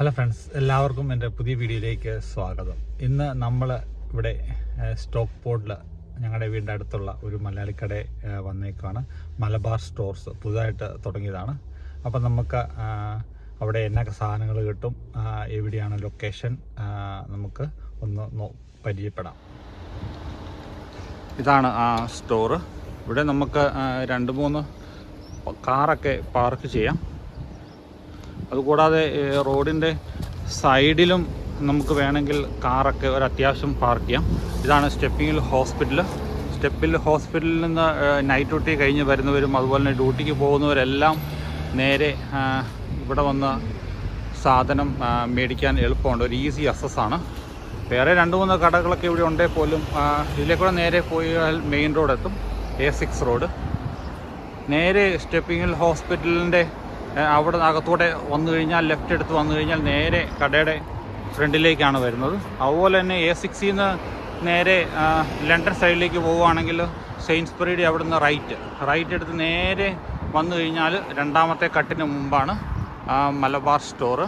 Hello friends എല്ലാവർക്കും എന്റെ പുതിയ വീഡിയോയിലേക്ക് സ്വാഗതം. ഇന്ന് നമ്മൾ ഇവിടെ സ്റ്റോക്ക് പോർട്ടിൽ ഞങ്ങളുടെ വീടിന്റെ അടുത്തുള്ള ഒരു വന്നേക്കുവാണ് വന്നേക്കാണ്. മലബാർ സ്റ്റോർസ് പുതുതായിട്ട് തുടങ്ങിയതാണ്. അപ്പം നമുക്ക് അവിടെ എന്നൊക്കെ സാധനങ്ങൾ കിട്ടും എവിടെയാണ് ലൊക്കേഷൻ നമുക്ക് ഒന്ന് പരിചയപ്പെടാം. ഇതാണ് ആ സ്റ്റോറ്. ഇവിടെ നമുക്ക് രണ്ട് മൂന്ന് കാറൊക്കെ പാർക്ക് ചെയ്യാം. അതുകൂടാതെ റോഡിന്റെ സൈഡിലും നമുക്ക് വേണമെങ്കിൽ കാറൊക്കെ ഒരു അത്യാവശ്യം പാർക്ക് ചെയ്യാം. ഇതാണ് സ്റ്റെപ്പിങ്ങിൽ ഹോസ്പിറ്റൽ. സ്റ്റെപ്പിൽ ഹോസ്പിറ്റലിൽ നിന്ന് നൈറ്റ് ഡ്യൂട്ടി കഴിഞ്ഞ് വരുന്നവരും അതുപോലെ തന്നെ ഡ്യൂട്ടിക്ക് പോകുന്നവരെല്ലാം നേരെ ഇവിടെ വന്ന് സാധനം മേടിക്കാൻ എളുപ്പമുണ്ട്. ഒരു ഈസി അസസ് ആണ്. വേറെ രണ്ട് മൂന്ന് കടകളൊക്കെ ഇവിടെ ഉണ്ടെങ്കിൽ പോലും ഇതിലേക്കൂടെ നേരെ പോയാൽ മെയിൻ റോഡ് എത്തും. എ സിക്സ് റോഡ് നേരെ സ്റ്റെപ്പിങ്ങിൽ ഹോസ്പിറ്റലിന്റെ അവിടെ അകത്തോടെ വന്നു കഴിഞ്ഞാൽ ലെഫ്റ്റ് എടുത്ത് വന്നു കഴിഞ്ഞാൽ നേരെ കടയുടെ ഫ്രണ്ടിലേക്കാണ് വരുന്നത്. അതുപോലെ തന്നെ എ സിക്സിൽ നിന്ന് നേരെ ലണ്ടൻ സൈഡിലേക്ക് പോവുകയാണെങ്കിൽ സെയിൻസ്ബറിയുടെ അവിടെ നിന്ന് റൈറ്റ് റൈറ്റ് എടുത്ത് നേരെ വന്നു കഴിഞ്ഞാൽ രണ്ടാമത്തെ കട്ടിന് മുമ്പാണ് മലബാർ സ്റ്റോർ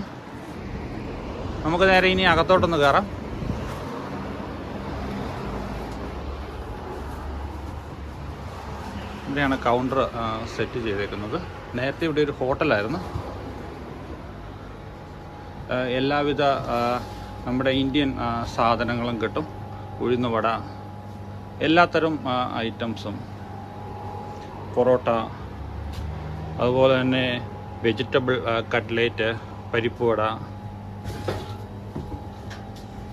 നമുക്ക് നേരെ ഇനി അകത്തോട്ടൊന്ന് കയറാം ഇവിടെയാണ് കൗണ്ടർ സെറ്റ് ചെയ്തേക്കുന്നത്. നേരത്തെ ഇവിടെ ഒരു ഹോട്ടലായിരുന്നു. എല്ലാവിധ നമ്മുടെ ഇന്ത്യൻ സാധനങ്ങളും കിട്ടും. ഉഴുന്നുവട എല്ലാത്തരം ഐറ്റംസും. പൊറോട്ട അതുപോലെ തന്നെ വെജിറ്റബിൾ കട്ട്ലേറ്റ് പരിപ്പ് വട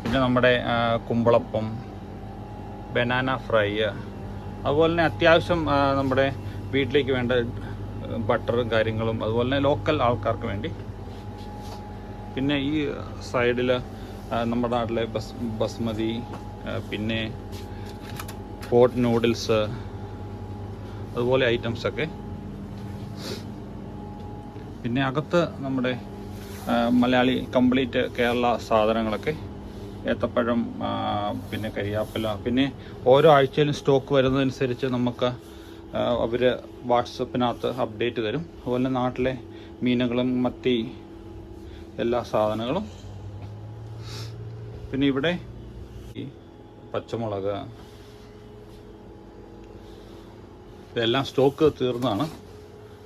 പിന്നെ നമ്മുടെ കുമ്പളപ്പം ബനാന ഫ്രൈ അതുപോലെ തന്നെ അത്യാവശ്യം നമ്മുടെ വീട്ടിലേക്ക് വേണ്ട ബട്ടറും കാര്യങ്ങളും അതുപോലെ തന്നെ ലോക്കൽ ആൾക്കാർക്ക് വേണ്ടി. പിന്നെ ഈ സൈഡിൽ നമ്മുടെ നാട്ടിലെ ബസ് ബസ്മതി പിന്നെ പോട്ട് നൂഡിൽസ് അതുപോലെ ഐറ്റംസൊക്കെ പിന്നെ അകത്ത് നമ്മുടെ മലയാളി കംപ്ലീറ്റ് കേരള സാധനങ്ങളൊക്കെ. ഏത്തപ്പഴം പിന്നെ കരിയാപ്പില പിന്നെ ഓരോ ആഴ്ചയിലും സ്റ്റോക്ക് വരുന്നതനുസരിച്ച് നമുക്ക് അവർ വാട്സപ്പിനകത്ത് അപ്ഡേറ്റ് തരും. അതുപോലെ നാട്ടിലെ മീനുകളും മത്തി എല്ലാ സാധനങ്ങളും. പിന്നെ ഇവിടെ ഈ പച്ചമുളക് ഇതെല്ലാം സ്റ്റോക്ക് തീർന്നതാണ്.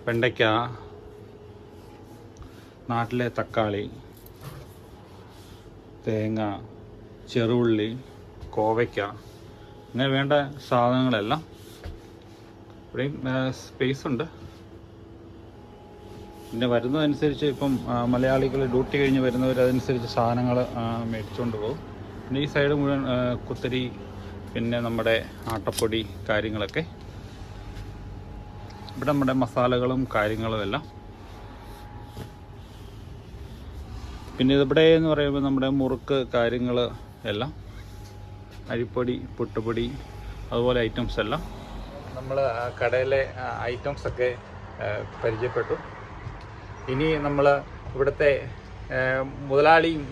വെണ്ടയ്ക്ക നാട്ടിലെ തക്കാളി തേങ്ങ ചെറുള്ളി കോവയ്ക്ക അങ്ങനെ വേണ്ട സാധനങ്ങളെല്ലാം ഇവിടെയും സ്പേസ് ഉണ്ട്. പിന്നെ വരുന്നതനുസരിച്ച് ഇപ്പം മലയാളികൾ ഡ്യൂട്ടി കഴിഞ്ഞ് വരുന്നവർ അതനുസരിച്ച് സാധനങ്ങൾ മേടിച്ചുകൊണ്ട് പോകും. പിന്നെ ഈ സൈഡ് മുഴുവൻ കുത്തരി പിന്നെ നമ്മുടെ ആട്ടപ്പൊടി കാര്യങ്ങളൊക്കെ. ഇവിടെ നമ്മുടെ മസാലകളും കാര്യങ്ങളും എല്ലാം. പിന്നെ ഇതിവിടെ എന്ന് പറയുമ്പോൾ നമ്മുടെ മുറുക്ക് കാര്യങ്ങൾ എല്ലാം. അരിപ്പൊടി പുട്ടുപൊടി അതുപോലെ ഐറ്റംസ് എല്ലാം. നമ്മൾ കടയിലെ ഐറ്റംസ് ഒക്കെ പരിചയപ്പെട്ടു. ഇനി നമ്മൾ ഇവിടുത്തെ മുതലാളിയും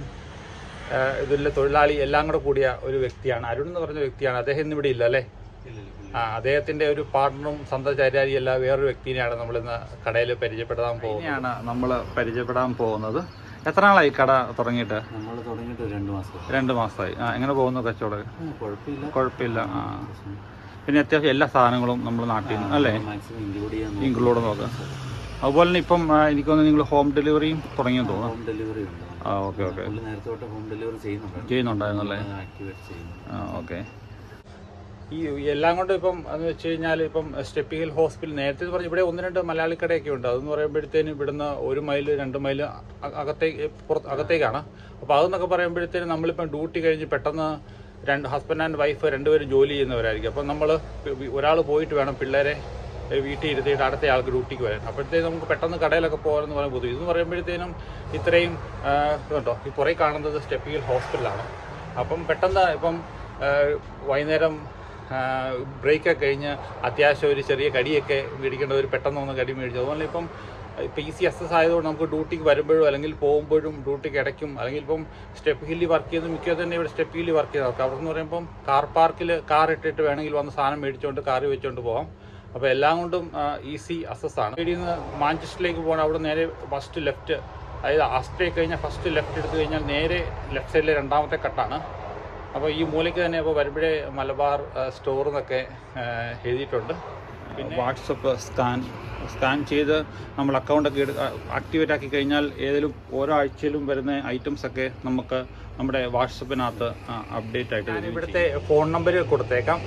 ഇതിലെ തൊഴിലാളി എല്ലാം കൂടെ കൂടിയ ഒരു വ്യക്തിയാണ്. അരുൺ എന്ന് പറഞ്ഞ വ്യക്തിയാണ്. അദ്ദേഹം ഇന്ന് ഇവിടെ ഇല്ല അല്ലേ? ആ അദ്ദേഹത്തിന്റെ ഒരു പാർട്ണറും സന്തചാരി അല്ല വേറൊരു വ്യക്തിനെയാണ് നമ്മൾ ഇന്ന് കടയിൽ പരിചയപ്പെടാൻ പോകുന്നത്. നമ്മൾ പരിചയപ്പെടാൻ പോകുന്നത്. എത്ര നാളായി കട തുടങ്ങിയിട്ട്? നമ്മൾ തുടങ്ങിയിട്ട് രണ്ട് മാസം രണ്ട് മാസമായി. ആ എങ്ങനെ പോകുന്നു കച്ചവടം? കുഴപ്പമില്ല. കുഴപ്പമില്ല ആ. പിന്നെ അത്യാവശ്യം എല്ലാ സാധനങ്ങളും നമ്മൾ നാട്ടിൽ നിന്ന് അല്ലേ? ഇൻക്ലൂഡ് നോക്കാം. അതുപോലെ തന്നെ ഇപ്പം എനിക്ക് എനിക്കൊന്ന് നിങ്ങൾ ഹോം ഡെലിവറിയും തുടങ്ങിയെന്ന് തോന്നുന്നു. ഹോം ഡെലിവറി ആ ഓക്കെ ഓക്കെ നേരത്തെ ഹോം ഡെലിവറി ചെയ്യുന്നുണ്ട് ചെയ്യുന്നുണ്ടായിരുന്നു. അല്ലേ? ആക്ടിവേറ്റ് ചെയ്യുന്നു. ആ ഓക്കെ ഈ എല്ലാം കൊണ്ടും ഇപ്പം എന്ന് വെച്ച് കഴിഞ്ഞാൽ ഇപ്പം സ്റ്റെപ്പി ഹിൽ ഹോസ്പിറ്റൽ നേരത്തെ പറഞ്ഞു ഇവിടെ ഒന്ന് രണ്ട് മലയാളി കടയൊക്കെ ഉണ്ട്. അതെന്ന് പറയുമ്പോഴത്തേനും ഇവിടുന്ന് ഒരു മൈൽ രണ്ട് മൈൽ അ- അകത്തേക്ക് പുറത്ത് അകത്തേക്കാണ്. അപ്പോൾ അതെന്നൊക്കെ പറയുമ്പോഴത്തേനും നമ്മളിപ്പം ഡ്യൂട്ടി കഴിഞ്ഞ് പെട്ടെന്ന് രണ്ട് ഹസ്ബൻഡ് ആൻഡ് വൈഫ് രണ്ടുപേരും ജോലി ചെയ്യുന്നവരായിരിക്കും. അപ്പം നമ്മൾ ഒരാൾ പോയിട്ട് വേണം പിള്ളേരെ വീട്ടിൽ ഇരുത്തിയിട്ട് അടുത്ത ആൾക്ക് ഡ്യൂട്ടിക്ക് വരാൻ. അപ്പോഴത്തേക്ക് നമുക്ക് പെട്ടെന്ന് കടയിലൊക്കെ പോകാമെന്ന് പറയാൻ ബുദ്ധിമുട്ട്. ഇതെന്ന് പറയുമ്പോഴത്തേനും ഇത്രയും ഇതുണ്ടോ? ഈ പുറകെ കാണുന്നത് സ്റ്റെപ്പിഹിൽ ഹോസ്പിറ്റലാണ് അപ്പം പെട്ടെന്ന് ഇപ്പം വൈകുന്നേരം ബ്രേക്കൊക്കെ കഴിഞ്ഞ് അത്യാവശ്യം ഒരു ചെറിയ കടിയൊക്കെ മേടിക്കേണ്ടവർ പെട്ടെന്ന് ഒന്ന് കടി മേടിച്ചു. അതുപോലെ ഇപ്പം ഇപ്പം ഈസി എസ് ആയതുകൊണ്ട് നമുക്ക് ഡ്യൂട്ടിക്ക് വരുമ്പോഴും അല്ലെങ്കിൽ പോകുമ്പോഴും ഡ്യൂട്ടിക്ക് ഇടയ്ക്കും അല്ലെങ്കിൽ ഇപ്പം സ്റ്റെപ്പ് ഹില്ലി വർക്ക് ചെയ്യുന്ന മിക്ക തന്നെ ഇവിടെ സ്റ്റെപ്പ് ഹില്ലി വർക്ക് ചെയ്തവർക്ക് അവിടെ എന്ന് പറയുമ്പം കാർ പാർക്കിൽ കാർ ഇട്ടിട്ട് വേണമെങ്കിൽ വന്ന് സാധനം മേടിച്ചുകൊണ്ട് കാറിൽ വെച്ചുകൊണ്ട് പോകാം. അപ്പോൾ എല്ലാം കൊണ്ടും ഈസി അസസ് ആണ്. ഇവിടെ നിന്ന് മാഞ്ചസ്റ്ററിലേക്ക് പോകണം. അവിടെ നേരെ ഫസ്റ്റ് ലെഫ്റ്റ് അതായത് ആസ്ട്രേ കഴിഞ്ഞാൽ ഫസ്റ്റ് ലെഫ്റ്റ് എടുത്തു കഴിഞ്ഞാൽ നേരെ ലെഫ്റ്റ് സൈഡിലെ രണ്ടാമത്തെ കട്ടാണ്. അപ്പോൾ ഈ മൂലയ്ക്ക് തന്നെ ഇപ്പോൾ വരുമ്പോഴേ മലബാർ സ്റ്റോർ എന്നൊക്കെ എഴുതിയിട്ടുണ്ട്. വാട്സപ്പ് സ്കാൻ സ്കാൻ ചെയ്ത് നമ്മൾ അക്കൗണ്ടൊക്കെ ആക്ടിവേറ്റ് ആക്കി കഴിഞ്ഞാൽ ഏതെങ്കിലും ഒരാഴ്ചയിലും ആഴ്ചയിലും വരുന്ന ഐറ്റംസ് ഒക്കെ നമുക്ക് നമ്മുടെ വാട്സപ്പിനകത്ത് അപ്ഡേറ്റ് ആയിട്ട് വരും ഇവിടുത്തെ ഫോൺ നമ്പർ കൊടുത്തേക്കാം.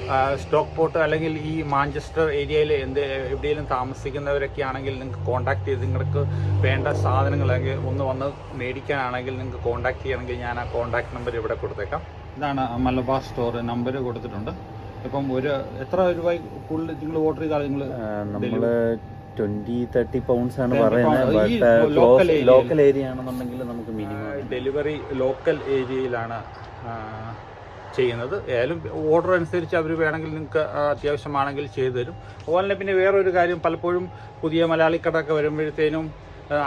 സ്റ്റോക്ക് പോർട്ട് അല്ലെങ്കിൽ ഈ മാഞ്ചസ്റ്റർ ഏരിയയിൽ എന്ത് എവിടെയെങ്കിലും താമസിക്കുന്നവരൊക്കെ ആണെങ്കിൽ നിങ്ങൾക്ക് കോൺടാക്ട് ചെയ്ത് നിങ്ങൾക്ക് വേണ്ട സാധനങ്ങൾ അല്ലെങ്കിൽ ഒന്ന് വന്ന് മേടിക്കാനാണെങ്കിൽ നിങ്ങൾക്ക് കോൺടാക്ട് ചെയ്യണമെങ്കിൽ ഞാൻ ആ കോൺടാക്ട് നമ്പർ ഇവിടെ കൊടുത്തേക്കാം. ഇതാണ് മലബാർ സ്റ്റോർ നമ്പർ കൊടുത്തിട്ടുണ്ട്. ഇപ്പം ഒരു എത്ര രൂപ കൂടുതൽ നിങ്ങൾ ഓർഡർ ചെയ്താൽ നിങ്ങൾ നമ്മൾ ട്വന്റി തേർട്ടി പൗണ്ട്സ് ആണ് പറയുന്നത്. ലോക്കൽ ഏരിയ ആണെന്നുണ്ടെങ്കിൽ നമുക്ക് മിനിമം ഡെലിവറി ലോക്കൽ ഏരിയയിലാണ് ചെയ്യുന്നത്. ഏതായാലും ഓർഡർ അനുസരിച്ച് അവർ വേണമെങ്കിൽ നിങ്ങൾക്ക് അത്യാവശ്യമാണെങ്കിൽ ചെയ്തു തരും. അതുപോലെ തന്നെ പിന്നെ വേറൊരു കാര്യം പലപ്പോഴും പുതിയ മലയാളി വരുമ്പോഴത്തേനും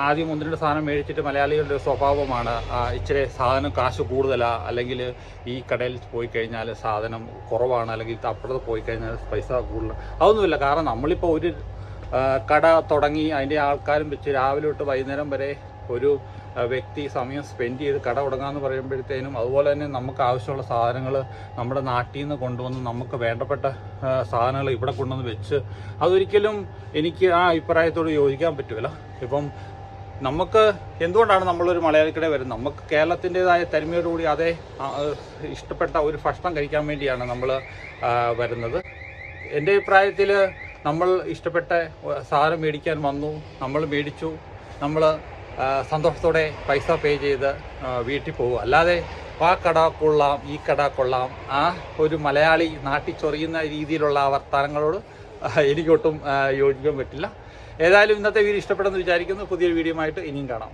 ആദ്യം ഒന്ന് രണ്ട് സാധനം മേടിച്ചിട്ട് മലയാളികളുടെ സ്വഭാവമാണ്. ഇച്ചിരി സാധനം കാശ് കൂടുതലാണ് അല്ലെങ്കിൽ ഈ കടയിൽ പോയി കഴിഞ്ഞാൽ സാധനം കുറവാണ്. അല്ലെങ്കിൽ അപ്പുറത്ത് പോയി കഴിഞ്ഞാൽ പൈസ കൂടുതൽ അതൊന്നുമില്ല. കാരണം നമ്മളിപ്പോൾ ഒരു കട തുടങ്ങി അതിന്റെ ആൾക്കാരും വെച്ച് രാവിലെ തൊട്ട് വൈകുന്നേരം വരെ ഒരു വ്യക്തി സമയം സ്പെൻഡ് ചെയ്ത് കട തുടങ്ങാമെന്ന് പറയുമ്പോഴത്തേനും അതുപോലെ തന്നെ നമുക്ക് ആവശ്യമുള്ള സാധനങ്ങൾ നമ്മുടെ നാട്ടിൽ നിന്ന് കൊണ്ടുവന്ന് നമുക്ക് വേണ്ടപ്പെട്ട സാധനങ്ങൾ ഇവിടെ കൊണ്ടുവന്ന് വെച്ച് അതൊരിക്കലും എനിക്ക് ആ അഭിപ്രായത്തോട് യോജിക്കാൻ പറ്റുമല്ല ഇപ്പം നമുക്ക് എന്തുകൊണ്ടാണ് നമ്മളൊരു മലയാളിക്കടെ വരുന്നത്? നമുക്ക് കേരളത്തിന്റെതായ തനിമയോടുകൂടി അതേ ഇഷ്ടപ്പെട്ട ഒരു ഭക്ഷണം കഴിക്കാൻ വേണ്ടിയാണ് നമ്മൾ വരുന്നത്. എന്റെ അഭിപ്രായത്തിൽ നമ്മൾ ഇഷ്ടപ്പെട്ട സാധനം മേടിക്കാൻ വന്നു നമ്മൾ മേടിച്ചു നമ്മൾ സന്തോഷത്തോടെ പൈസ പേ ചെയ്ത് വീട്ടിൽ പോകും അല്ലാതെ ആ കട കൊള്ളാം ഈ കട കൊള്ളാം ആ ഒരു മലയാളി നാട്ടിൽ ചൊറിയുന്ന രീതിയിലുള്ള വർത്തമാനങ്ങളോട് എനിക്കൊട്ടും യോജിക്കാൻ പറ്റില്ല. ഏതായാലും ഇന്നത്തെ വീഡിയോ ഇഷ്ടപ്പെടുമെന്ന് വിചാരിക്കുന്നു. പുതിയൊരു വീഡിയോ ആയിട്ട് ഇനിയും കാണാം.